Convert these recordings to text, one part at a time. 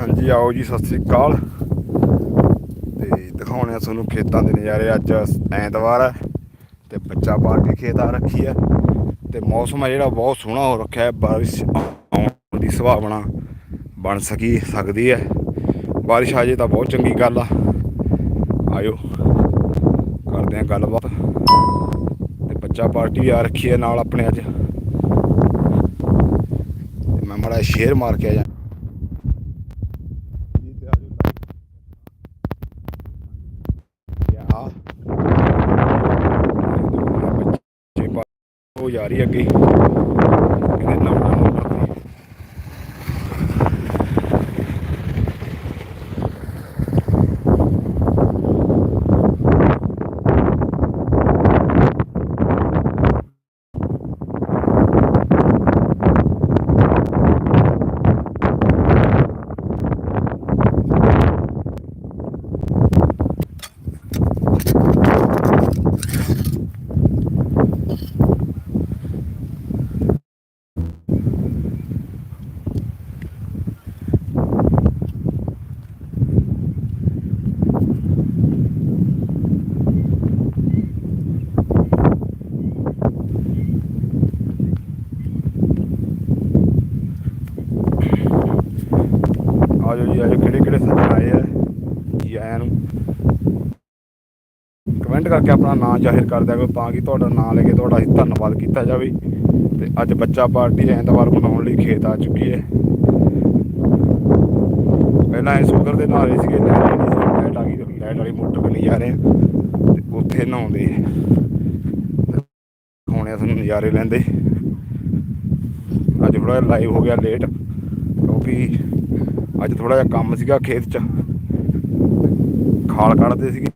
ਹਾਂਜੀ, ਆਓ ਜੀ, ਸਤਿ ਸ੍ਰੀ ਅਕਾਲ। ਤੇ ਦਿਖਾਉਣੇ ਆ ਤੁਹਾਨੂੰ ਖੇਤਾਂ ਦੇ ਨਜ਼ਾਰੇ। ਅੱਜ ਐਤਵਾਰ ਹੈ ਤੇ ਬੱਚਾ ਪਾਲ ਕੇ ਖੇਤ ਆ ਰੱਖੀ ਹੈ। ਤੇ ਮੌਸਮ ਹੈ ਜਿਹੜਾ, ਬਹੁਤ ਸੋਹਣਾ ਹੋ ਰੱਖਿਆ ਹੈ। ਬਾਰਿਸ਼ ਆਉਣ ਦੀ ਸੰਭਾਵਨਾ ਬਣ ਸਕੀ, ਸਕਦੀ ਹੈ। ਬਾਰਿਸ਼ ਆ ਜੇ ਤਾਂ ਬਹੁਤ ਚੰਗੀ ਗੱਲ ਆ। ਆਇਓ, ਕਰਦੇ ਆ ਗੱਲਬਾਤ। ਤੇ ਬੱਚਾ ਪਾਰਟੀ ਵੀ ਆ ਰੱਖੀ ਹੈ ਨਾਲ ਆਪਣੇ ਅੱਜ। ਤੇ ਮੈਂ ਮਾੜਾ ਸ਼ੇਰ ਮਾਰ ਕੇ ਆ ਜਾ ਯਾ ਬੱਚੇ ਪਾ- ਉਹ ਜਾ ਰਹੀ ਅੱਗੇ। ਕਹਿੰਦੇ ਨਹਾਉਣਾ ਮੋਟਰ ਤੇ ਆਜੋ ਜੀ ਆਜੋ ਕਿਹੜੇ ਕਿਹੜੇ ਸੱਜਣ ਆਏ ਆ ਜੀ ਆਇਆਂ ਨੂੰ ਕਮੈਂਟ ਕਰਕੇ ਆਪਣਾ ਨਾਮ ਜ਼ਾਹਿਰ ਕਰ ਦਿਆ ਕਰੋ ਤਾਂ ਕਿ ਤੁਹਾਡਾ ਨਾਮ ਲੈ ਕੇ ਤੁਹਾਡਾ ਅਸੀਂ ਧੰਨਵਾਦ ਕੀਤਾ ਜਾਵੇ। ਤੇ ਅੱਜ ਬੱਚਾ ਪਾਰਟੀ ਐਤਵਾਰ ਮਨਾਉਣ ਲਈ ਖੇਤ ਆ ਚੁੱਕੀ ਹੈ। ਪਹਿਲਾਂ ਇਹ ਸ਼ੂਗਰ ਦੇ ਨਾਲੇ ਸੀਗੇ ਲਾਈਟ ਆ ਗਈ ਲੈਟ ਵਾਲੀ ਮੋਟਰ ਬਣੀ ਜਾ ਰਹੇ ਤੇ ਉੱਥੇ ਨਹਾਉਂਦੇ ਹੁਣੇ ਤੁਹਾਨੂੰ ਨਜ਼ਾਰੇ ਲੈਂਦੇ। ਅੱਜ ਥੋੜਾ ਲਾਈਵ ਹੋ ਗਿਆ ਲੇਟ ਕਿਉਂਕਿ ਅੱਜ ਥੋੜਾ ਜਿਹਾ ਕੰਮ ਸੀਗਾ ਖੇਤ 'ਚ। ਖਾਲ ਕੱਢਦੇ ਸੀਗੇ।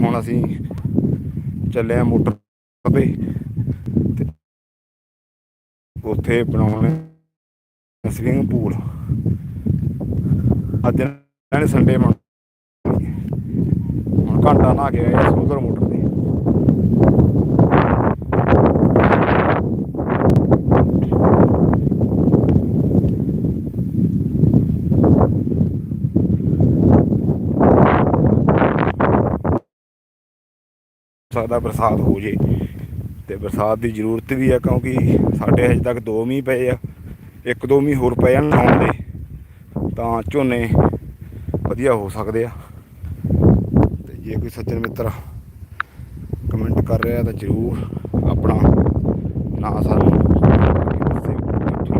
ਹੁਣ ਅਸੀਂ ਚੱਲੇ ਆ ਮੋਟਰ ਤੇ। ਉੱਥੇ ਬਣਾਉਣੇ ਸਵਿਮਿੰਗ ਪੂਲ ਅੱਜ ਇਹਨਾਂ ਸੰਡੇ ਹੁਣ ਘੰਟਾ ਨਹਾ ਕੇ ਆਏ ਮੋਟਰ ਤੇ ਸਕਦਾ ਬਰਸਾਤ ਹੋ ਜੇ। ਤੇ ਬਰਸਾਤ ਦੀ ਜ਼ਰੂਰਤ ਵੀ ਆ ਕਿਉਂਕਿ ਸਾਡੇ ਹਜੇ ਤੱਕ 2 ਮੀਂਹ ਪਏ ਆ, ਇੱਕ ਦੋ ਮੀਂਹ ਹੋਰ ਪਏ ਜਾਣ ਆਉਣ ਦੇ, ਤਾਂ ਝੋਨੇ ਵਧੀਆ ਹੋ ਸਕਦੇ ਆ। ਤੇ ਜੇ ਕੋਈ ਸੱਜਣ ਮਿੱਤਰ ਕਮੈਂਟ ਕਰ ਰਿਹਾ ਤਾਂ ਜ਼ਰੂਰ ਆਪਣਾ ਨਾਂ ਸਾਨੂੰ ਦੱਸਿਓ ਕਿੱਥੋਂ ਤੁਸੀਂ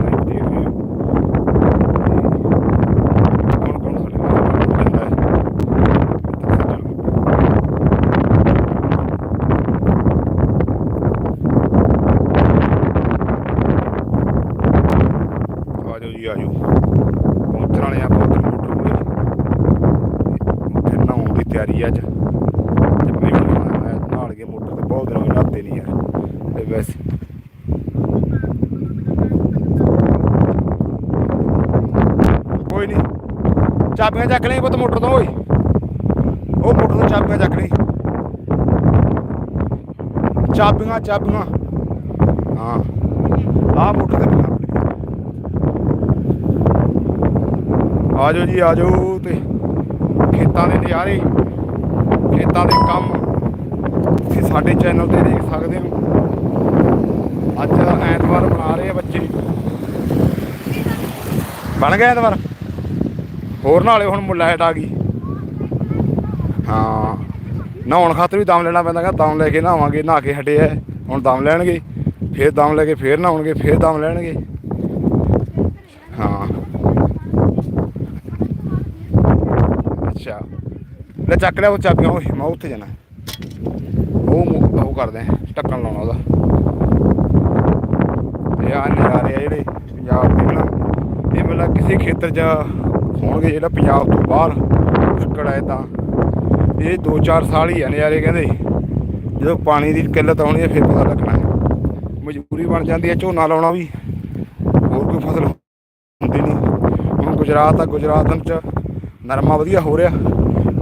live ਦੇਖ ਰਹੇ ਹੋ ਤੇ ਕੌਣ ਕੌਣ ਸਾਡੇ ਨਾਲ ਜੁੜਦਾ ਹੈ ਸੱਜਣ ਆਜੋ ਆਜੋ। ਪਹੁੰਚਣ ਵਾਲੇ ਆ ਪਹੁੰਚਣ ਮੋਟਰ ਕੋਲੇ ਉੱਥੇ ਨਹਾਉਣ ਦੀ ਤਿਆਰੀ ਆ ਅੱਜ। ਤੇ ਮੈਂ ਵੀ ਕੇ ਮੋਟਰ ਤੇ ਬਹੁਤ ਦਿਨ ਹੋ ਨਹਾਤੇ ਨਹੀਂ ਯਾਰ ਤੇ ਵੈਸੇ ਕੋਈ ਨਹੀਂ ਚਾਬੀਆਂ ਚੱਕ ਲਈ ਪੁੱਤ ਮੋਟਰ ਤੋਂ, ਓਏ। ਉਹ ਮੋਟਰ ਤੋਂ ਚਾਬੀਆਂ ਚੱਕ ਲਈ। ਚਾਬੀਆਂ ਚਾਬੀਆਂ। ਹਾਂ। ਆਹ ਮੋਟਰ ਤੇ ਬਿਠਾ ਆਪਣੀ। ਆਜੋ ਜੀ, ਆਜੋ ਤੇ ਖੇਤਾਂ ਦੇ ਨਜ਼ਾਰੇ, ਖੇਤਾਂ ਦੇ ਕੰਮ ਤੁਸੀਂ ਸਾਡੇ ਚੈਨਲ ਤੇ ਦੇਖ ਸਕਦੇ ਹੋ। ਅੱਜ ਐਤਵਾਰ ਬਣਾ ਰਹੇ ਆ ਬੱਚੇ। ਬਣ ਗਿਆ ਐਤਵਾਰ? ਹੋਰ ਨਾਲੇ ਹੁਣ ਲਾਈਟ ਆ ਗਈ। ਹਾਂ, ਨਹਾਉਣ ਖਾਤਰ ਵੀ ਦਮ ਲੈਣਾ ਪੈਂਦਾ ਗਾ ਦਮ ਲੈ ਕੇ ਨਹਾਵਾਂਗੇ, ਨਹਾ ਕੇ ਹਟੇ ਐ ਹੁਣ ਦਮ ਲੈਣਗੇ, ਫੇਰ ਦਮ ਲੈ ਕੇ ਫੇਰ ਨਹਾਉਣਗੇ, ਫੇਰ ਦਮ ਲੈਣਗੇ। ਹਾਂ। ਲੈ ਚੱਕ ਲਿਆ ਉਹ ਚਾਬੀਆਂ ਓਏ, ਮੈਂ ਉੱਥੇ ਜਾਣਾ। ਉਹ ਮੂੰਹ- ਉਹ ਕਰਦੇ ਆ, ਢੱਕਣ ਲਾਉਣਾ ਉਹਦਾ। ਤੇ ਆ ਨਜ਼ਾਰੇ ਆ ਜਿਹੜੇ ਪੰਜਾਬ ਦੇ ਨਾ ਇਹ ਮਤਲਬ ਕਿਸੇ ਖੇਤਰ 'ਚ ਹੋਣਗੇ ਜਿਹੜਾ ਪੰਜਾਬ ਤੋਂ ਬਾਹਰ ਮੁਸ਼ਕਲ ਹੈ ਤਾਂ। ਇਹ 2-4 ਸਾਲ ਹੀ ਆ ਨਜ਼ਾਰੇ ਕਹਿੰਦੇ। ਜਦੋਂ ਪਾਣੀ ਦੀ ਕਿੱਲਤ ਆਉਣੀ ਹੈ ਫਿਰ ਪਤਾ ਲੱਗਣਾ। ਮਜਬੂਰੀ ਬਣ ਜਾਂਦੀ ਹੈ ਝੋਨਾ ਲਾਉਣਾ ਵੀ। ਹੋਰ ਕੋਈ ਫਸਲ ਹੁੰਦੀ ਨਹੀਂ। ਹੁਣ ਗੁਜਰਾਤ ਆ ਗੁਜਰਾਤ ਚ ਨਰਮਾ ਵਧੀਆ ਹੋ ਰਿਹਾ।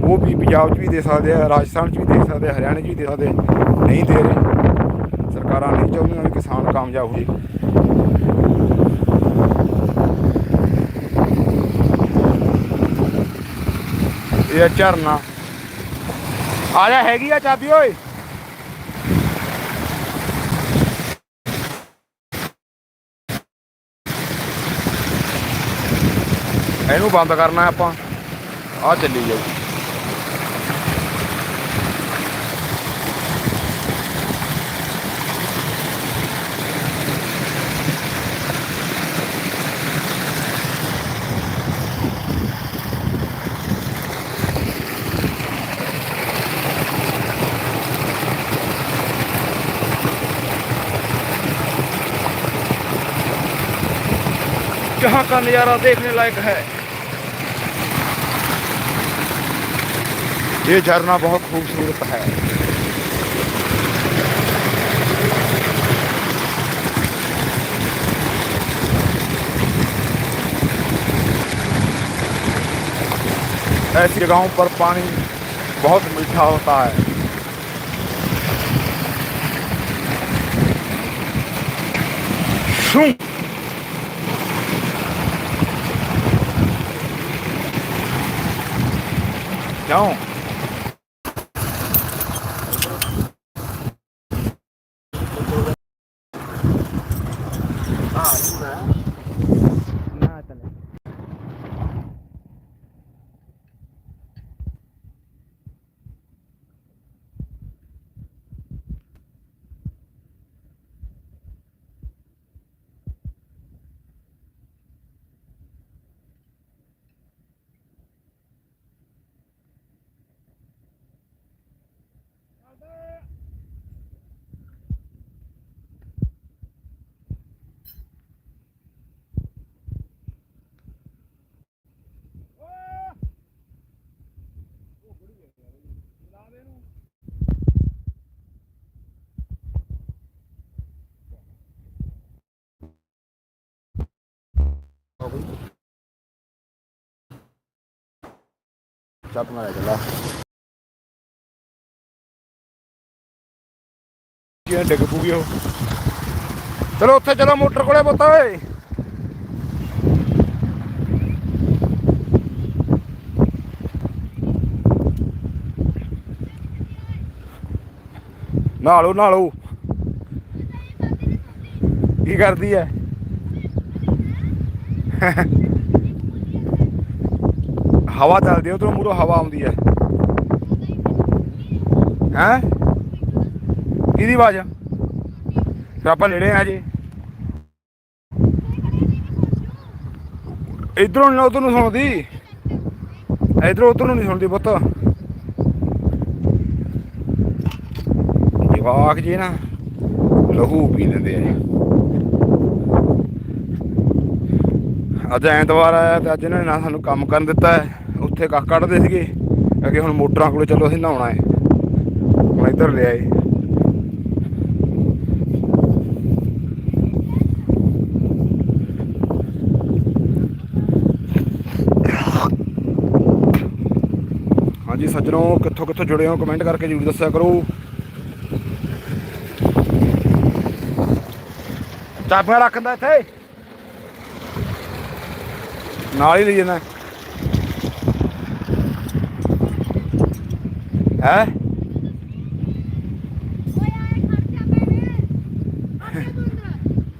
ਉਹ ਵੀ ਪੰਜਾਬ 'ਚ ਵੀ ਦੇ ਸਕਦੇ ਆ, ਰਾਜਸਥਾਨ 'ਚ ਵੀ ਦੇ ਸਕਦੇ ਆ, ਹਰਿਆਣੇ 'ਚ ਵੀ ਦੇ ਸਕਦੇ ਨਹੀਂ ਦੇ ਰਹੇ। ਸਰਕਾਰਾਂ ਨਹੀਂ ਚਾਹੁੰਦੀਆਂ ਵੀ ਕਿਸਾਨ ਕਾਮਯਾਬ ਹੋ ਇਹ ਝਰਨਾ। ਆ ਜਾ, ਹੈਗੀ ਆ ਚਾਬੀ, ਓਏ। ਇਹਨੂੰ ਬੰਦ ਕਰਨਾ ਆਪਾਂ। ਆ ਚੱਲੀ ਜਾਊ। जहाँ का नज़ारा देखने लायक है। ये झरना बहुत खूबसूरत है। ऐसी जगहों पर पानी बहुत मीठा होता है। Então. Ah, isso é. ਚੱਪ ਮਾਰਿਆ ਚੱਲਾ। ਕਿਹਨੇ ਡਿੱਗ ਪੂਗੀ ਉਹ? ਚਲੋ ਉੱਥੇ ਚਲੋ ਮੋਟਰ ਕੋਲੇ ਪੁੱਤ ਓਏ। ਨਾਲੋ ਨਾਲੋ। ਕੀ ਕਰਦੀ ਐ? ਹਵਾ ਚੱਲਦੀ ਉਧਰੋਂ ਮੂਰੋਂ ਹਵਾ ਆਉਂਦੀ ਐ ਹੈ? ਕਿਹਦੀ ਆਵਾਜ਼? ਆ ਫਿਰ ਆਪਾਂ ਨੇੜੇ ਆ ਜੇ। ਇਧਰੋਂ ਨਾ ਉਧਰ ਨੂੰ ਸੁਣਦੀ। ਇਧਰੋਂ, ਉਧਰ ਨੂੰ ਨਹੀਂ ਸੁਣਦੀ ਪੁੱਤ। ਜਵਾਕ ਜੀ ਨਾ, ਲਹੂ ਪੀ ਲੈਂਦੇ ਆ। ਅੱਜ ਐਤਵਾਰ ਆਇਆ ਤੇ ਅੱਜ ਇਹਨਾਂ ਨੇ ਨਾ ਸਾਨੂੰ ਕੰਮ ਕਰਨ ਦਿੱਤਾ ਹੈ। ਉੱਥੇ ਕੱਖ ਕੱਢਦੇ ਸੀਗੇ। ਅੱਗੇ ਹੁਣ ਮੋਟਰਾਂ ਕੋਲੇ ਚਲੋ ਅਸੀਂ ਨਹਾਉਣਾ ਹੈ ਹੁਣ ਇੱਧਰ ਲਿਆਏ ਹਾਂਜੀ ਸੱਜਣੋ, ਕਿੱਥੋਂ ਕਿੱਥੋਂ ਜੁੜੇ ਹੋ? ਕਮੈਂਟ ਕਰਕੇ ਜਰੂਰ ਦੱਸਿਆ ਕਰੋ। ਚਾਬੀਆਂ ਰੱਖਦਾ ਇੱਥੇ। ਨਾਲ ਹੀ ਲਈ ਜਾਂਦਾ। ਹੈ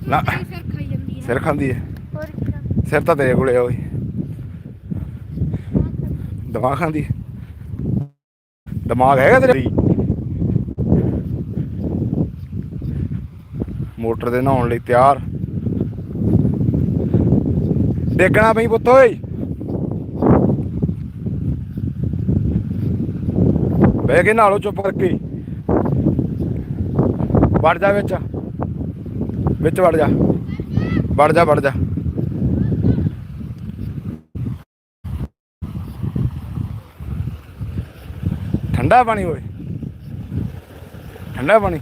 ਨਾ ਸਿਰ ਖਾਂਦੀ ਹੈ ਸਿਰ ਤਾਂ ਤੇਰੇ ਕੋਲੇ ਓਏ ਦਿਮਾਗ ਖਾਂਦੀ ਦਿਮਾਗ ਹੈਗਾ ਤੇਰੇ ਮੋਟਰ ਦੇ ਨਹਾਉਣ ਲਈ ਤਿਆਰ ਦੇਖਣਾ ਪਈ ਪੁੱਤ ਓਏ ਬਹਿ ਕੇ ਨਾਲੋ ਚੁੱਪ ਕਰਕੇ। ਵੜ ਜਾ ਵਿੱਚ। ਵਿੱਚ ਵੜ ਜਾ। ਵੜ ਜਾ ਵੜ ਜਾ। ਠੰਡਾ ਪਾਣੀ ਓਏ। ਠੰਡਾ ਪਾਣੀ।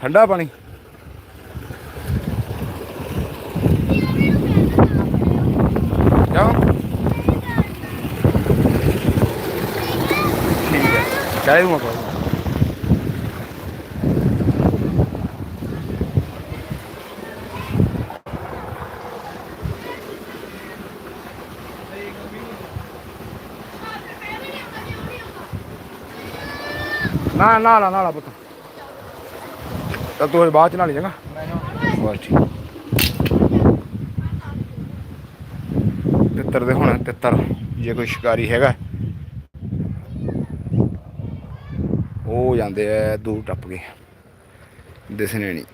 ਠੰਡਾ ਪਾਣੀ ਕਿਉਂ ਠੀਕ ਹੈ ਕਹਿ ਦੂੰਗਾ ਕੋਈ ਨਾ ਨਾ ਲਾ ਨਾ ਲਾ ਪੁੱਤ ਤਾਂ ਤੂੰ ਇਹ ਬਾਅਦ ਚ ਨਾਲ ਜਾਗਾ ਬਸ ਠੀਕ ਤਿੱਤਰ ਦੇ ਹੁਣ ਤਿੱਤਰ ਜੇ ਕੋਈ ਸ਼ਿਕਾਰੀ ਹੈਗਾ ਉਹ ਜਾਂਦੇ ਐ ਦੂਰ ਟੱਪ ਕੇ ਦਿਸਣੇ ਨਹੀਂ।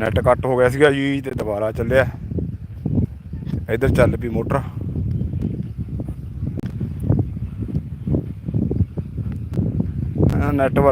ਨੈਟ ਕੱਟ ਹੋ ਗਿਆ ਸੀਗਾ ਜੀ ਤੇ ਦੁਬਾਰਾ ਚੱਲਿਆ। ਇੱਧਰ ਚੱਲ ਪਈ ਮੋਟਰ। ਨੈਟਵਰਕ